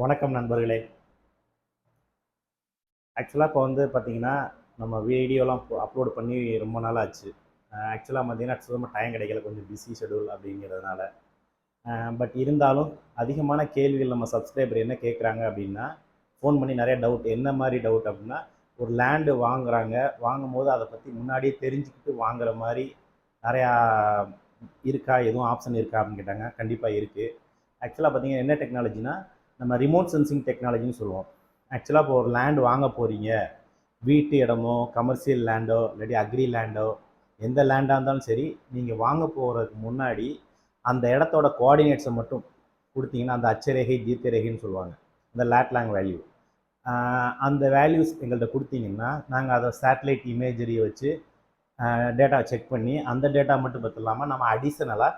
வணக்கம் நண்பர்களே. ஆக்சுவலாக இப்போ வந்து பார்த்தீங்கன்னா நம்ம வீடியோலாம் அப்லோட் பண்ணி ரொம்ப நாள் ஆச்சு. ஆக்சுவலாக பார்த்தீங்கன்னா சுத்தமாக டைம் கிடைக்கல. கொஞ்சம் பிஸி ஷெடியூல் அப்படிங்கிறதுனால. பட் இருந்தாலும் அதிகமான கேள்விகள் நம்ம சப்ஸ்கிரைபர் என்ன கேட்குறாங்க அப்படின்னா ஃபோன் பண்ணி நிறைய டவுட் என்ன மாதிரி டவுட் அப்படின்னா ஒரு லேண்டு வாங்குறாங்க. வாங்கும்போது அதை பற்றி முன்னாடியே தெரிஞ்சுக்கிட்டு வாங்குற மாதிரி நிறையா இருக்கா? எதுவும் ஆப்ஷன் இருக்கா அப்படின்னு கேட்டாங்க. கண்டிப்பாக இருக்குது ஆக்சுவலாக பார்த்தீங்கன்னா என்ன டெக்னாலஜினா நம்ம ரிமோட் சென்சிங் டெக்னாலஜின்னு சொல்லுவோம். ஆக்சுவலாக இப்போ ஒரு லேண்ட் வாங்க போகிறீங்க வீட்டு இடமோ கமர்ஷியல் லேண்டோ இல்லாட்டி அக்ரி லேண்டோ எந்த லேண்டாக இருந்தாலும் சரி நீங்கள் வாங்க போகிறதுக்கு முன்னாடி அந்த இடத்தோட கோஆர்டினேட்ஸை மட்டும் கொடுத்தீங்கன்னா அந்த அச்சரேகை தீர்க்கரேகைன்னு சொல்லுவாங்க. அந்த லேட்லாங் வேல்யூ அந்த வேல்யூஸ் எங்கள்கிட்ட கொடுத்தீங்கன்னா நாங்கள் அதை சேட்டலைட் இமேஜரியை வச்சு டேட்டா செக் பண்ணி அந்த டேட்டா மட்டும் பற்றி இல்லாமல் நம்ம அடிஷ்னலாக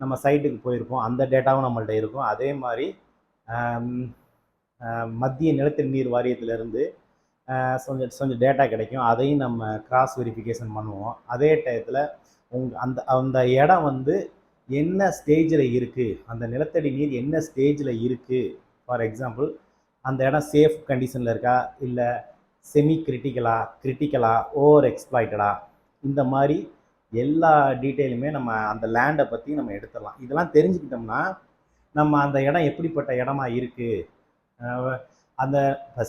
நம்ம சைட்டுக்கு போயிருப்போம். அந்த டேட்டாவும் நம்மள்ட்ட இருக்கும். அதே மாதிரி மத்திய நிலத்தடி நீர் வாரியத்திலேருந்து கொஞ்சம் கொஞ்சம் டேட்டா கிடைக்கும். அதையும் நம்ம கிராஸ் வெரிஃபிகேஷன் பண்ணுவோம். அதே டயத்தில் உங் அந்த அந்த இடம் வந்து என்ன ஸ்டேஜில் இருக்குது அந்த நிலத்தடி நீர் என்ன ஸ்டேஜில் இருக்குது ஃபார் எக்ஸாம்பிள் அந்த இடம் சேஃப் கண்டிஷனில் இருக்கா? இல்லை செமி கிரிட்டிக்கலா கிரிட்டிக்கலா ஓவர் எக்ஸ்ப்ளாய்டடா இந்த மாதிரி எல்லா டீட்டெயிலுமே நம்ம அந்த லேண்டை பற்றி நம்ம எடுத்துடலாம். இதெல்லாம் தெரிஞ்சுக்கிட்டோம்னா நம்ம அந்த இடம் எப்படிப்பட்ட இடமா இருக்குது அந்த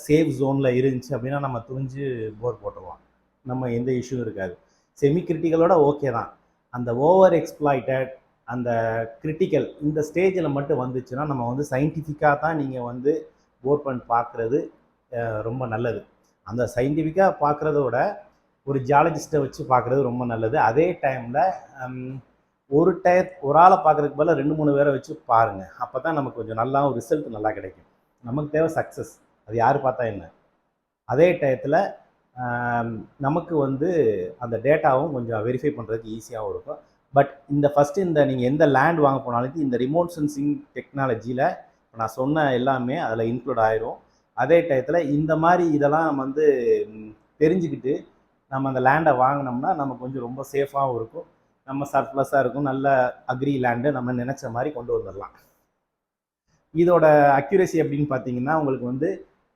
சேஃப் ஜோனில் இருந்துச்சு அப்படின்னா நம்ம துணிஞ்சு போர் போட்டுடலாம் நம்ம எந்த இஷ்யூ இருக்காது. செமி கிரிட்டிக்கலோட ஓகே தான். அந்த ஓவர் எக்ஸ்ப்ளாய்டட் அந்த கிரிட்டிக்கல் இந்த ஸ்டேஜில் மட்டும் வந்துச்சுன்னா நம்ம வந்து சயின்டிஃபிக்காக தான் நீங்கள் வந்து போர் பண்ணி பார்க்குறது ரொம்ப நல்லது. அந்த சயின்டிஃபிக்காக பார்க்குறதோட ஒரு ஜியாலஜிஸ்ட்டை வச்சு பார்க்குறது ரொம்ப நல்லது. அதே டைமில் ஒரு டய ஒரு ஆளை பார்க்குறதுக்கு பதிலாக ரெண்டு மூணு பேரை வச்சு பாருங்கள் அப்போ தான் நமக்கு கொஞ்சம் நல்லா ரிசல்ட் நல்லா கிடைக்கும். நமக்கு தேவை சக்ஸஸ் அது யார் பார்த்தா என்ன? அதே டயத்தில் நமக்கு வந்து அந்த டேட்டாவும் கொஞ்சம் வெரிஃபை பண்ணுறதுக்கு ஈஸியாகவும் இருக்கும். பட் இந்த ஃபஸ்ட்டு இந்த நீங்கள் எந்த லேண்ட் வாங்க போனாலும் இந்த ரிமோட் சென்சிங் டெக்னாலஜியில் இப்போ நான் சொன்ன எல்லாமே அதில் இன்க்ளூட் ஆயிரும். அதே டயத்தில் இந்த மாதிரி இதெல்லாம் நம்ம வந்து தெரிஞ்சுக்கிட்டு நம்ம அந்த லேண்டை வாங்கினோம்னா நம்ம கொஞ்சம் ரொம்ப சேஃபாகவும் இருக்கும். நம்ம சர்ப்ளஸாக இருக்கும். நல்ல அக்ரி லேண்டு நம்ம நினச்ச மாதிரி கொண்டு வந்துடலாம் இதோட அக்யூரேசி அப்படின்னு பார்த்தீங்கன்னா உங்களுக்கு வந்து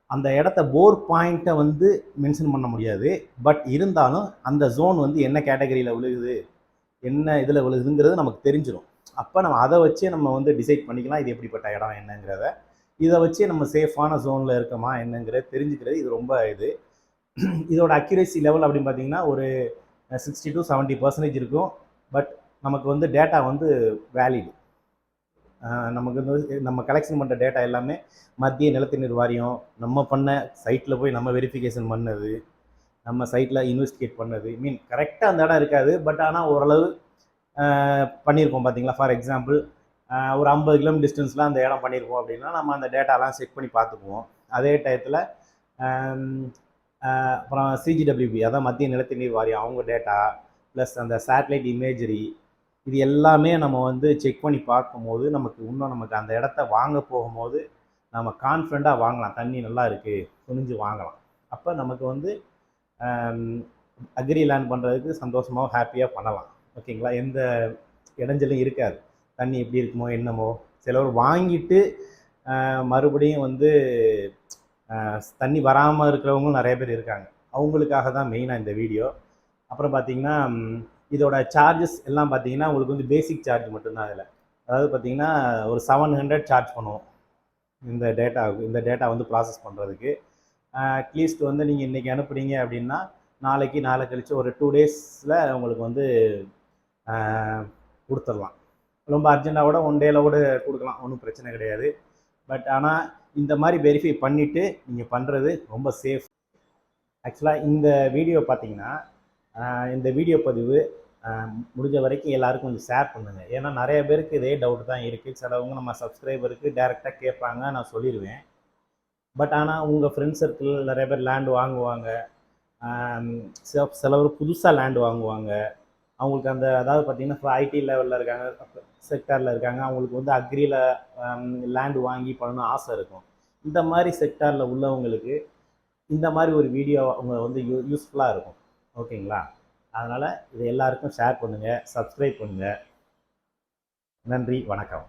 அந்த இடத்த போர் பாயிண்ட்டை வந்து மென்ஷன் பண்ண முடியாது. பட் இருந்தாலும் அந்த ஜோன் வந்து என்ன கேட்டகரியில் விழுகுது என்ன இதில் விழுகுதுங்கிறது நமக்கு தெரிஞ்சிடும் அப்போ நம்ம அதை வச்சே நம்ம வந்து டிசைட் பண்ணிக்கலாம் இது எப்படிப்பட்ட இடம் என்னங்கிறத. இதை வச்சே நம்ம சேஃபான ஜோனில் இருக்கோமா என்னங்கிறத தெரிஞ்சுக்கிறது இது ரொம்ப இது. இதோட அக்யூரேசி லெவல் அப்படின்னு பார்த்தீங்கன்னா ஒரு சிக்ஸ்டி டு செவன்ட்டி பர்சன்டேஜ் இருக்கும். பட் நமக்கு வந்து டேட்டா வந்து வேலிடு நமக்கு வந்து நம்ம கலெக்ஷன் பண்ணுற டேட்டா எல்லாமே மத்திய நிலத்தினர் நீர் வாரியம் நம்ம பண்ண சைட்டில் போய் நம்ம வெரிஃபிகேஷன் பண்ணது நம்ம சைட்டில் இன்வெஸ்டிகேட் பண்ணது. மீன் கரெக்டாக அந்த இடம் இருக்காது பட் ஆனால் ஓரளவு பண்ணியிருக்கோம் பார்த்தீங்களா ஃபார் எக்ஸாம்பிள் ஒரு ஐம்பது கிலோமீட்டர் டிஸ்டன்ஸில் அந்த இடம் பண்ணியிருக்கோம் அப்படின்னா நம்ம அந்த டேட்டாலாம் செக் பண்ணி பார்த்துக்குவோம். அதே டயத்தில் அப்புறம் சிஜிடபிள்யூபி அதான் மத்திய நிலத்தடி நீர் வாரியம் அவங்க டேட்டா ப்ளஸ் அந்த சேட்டலைட் இமேஜரி இது எல்லாமே நம்ம வந்து செக் பண்ணி பார்க்கும்போது நமக்கு இன்னும் நமக்கு அந்த இடத்த வாங்க போகும்போது நம்ம கான்ஃபிடண்ட்டாக வாங்கலாம். தண்ணி நல்லா இருக்குது துணிஞ்சு வாங்கலாம். அப்போ நமக்கு வந்து அக்ரி லேண்ட் பண்ணுறதுக்கு சந்தோஷமாகவும் ஹாப்பியாக பண்ணலாம். ஓகேங்களா எந்த இடைஞ்சலும் இருக்காது. தண்ணி எப்படி இருக்குமோ என்னமோ சிலவர் வாங்கிட்டு மறுபடியும் வந்து தண்ணி வராமல் இருக்கிறவங்களும் நிறைய பேர் இருக்காங்க. அவங்களுக்காக தான் மெயினாக இந்த வீடியோ அப்புறம் பார்த்தீங்கன்னா இதோட சார்ஜஸ் எல்லாம் பார்த்தீங்கன்னா உங்களுக்கு வந்து பேசிக் சார்ஜ் மட்டும்தான் அதில். அதாவது பார்த்தீங்கன்னா ஒரு செவன் ஹண்ட்ரட் சார்ஜ் பண்ணுவோம். இந்த டேட்டா இந்த டேட்டா வந்து ப்ராசஸ் பண்ணுறதுக்கு அட்லீஸ்ட் வந்து நீங்கள் இன்றைக்கி அனுப்புனீங்க அப்படின்னா நாளைக்கு நாளை கழித்து ஒரு டூ டேஸில் உங்களுக்கு வந்து கொடுத்துடலாம். ரொம்ப அர்ஜெண்ட்டாக கூட ஒன் டேயில் கூட கொடுக்கலாம். ஒன்றும் பிரச்சனை கிடையாது. பட் ஆனால் இந்த மாதிரி வெரிஃபை பண்ணிவிட்டு நீங்கள் பண்ணுறது ரொம்ப சேஃப் ஆக்சுவலாக இந்த வீடியோ பார்த்தீங்கன்னா இந்த வீடியோ பதிவு முடிஞ்ச வரைக்கும் எல்லாருக்கும் கொஞ்சம் ஷேர் பண்ணுங்கள் ஏன்னா நிறைய பேருக்கு இதே டவுட் தான் இருக்குது சிலவங்க நம்ம சப்ஸ்கிரைபருக்கு டேரெக்டாக கேட்பாங்க நான் சொல்லிடுவேன் பட் ஆனால் உங்கள் ஃப்ரெண்ட்ஸ் சர்க்கிள் நிறைய பேர் லேண்டு வாங்குவாங்க. சிலவர் புதுசாக லேண்டு வாங்குவாங்க. அவங்களுக்கு அந்த அதாவது பார்த்திங்கன்னா ஐடி லெவலில் இருக்காங்க செக்டாரில் இருக்காங்க. அவங்களுக்கு வந்து அக்ரியில் லேண்டு வாங்கி பண்ணணும் ஆசை இருக்கும். இந்த மாதிரி செக்டாரில் உள்ளவங்களுக்கு இந்த மாதிரி ஒரு வீடியோ அவங்க வந்து யூ யூஸ்ஃபுல்லாக இருக்கும். ஓகேங்களா? அதனால் இது எல்லாருக்கும் ஷேர் பண்ணுங்கள் சப்ஸ்கிரைப் பண்ணுங்கள் நன்றி வணக்கம்.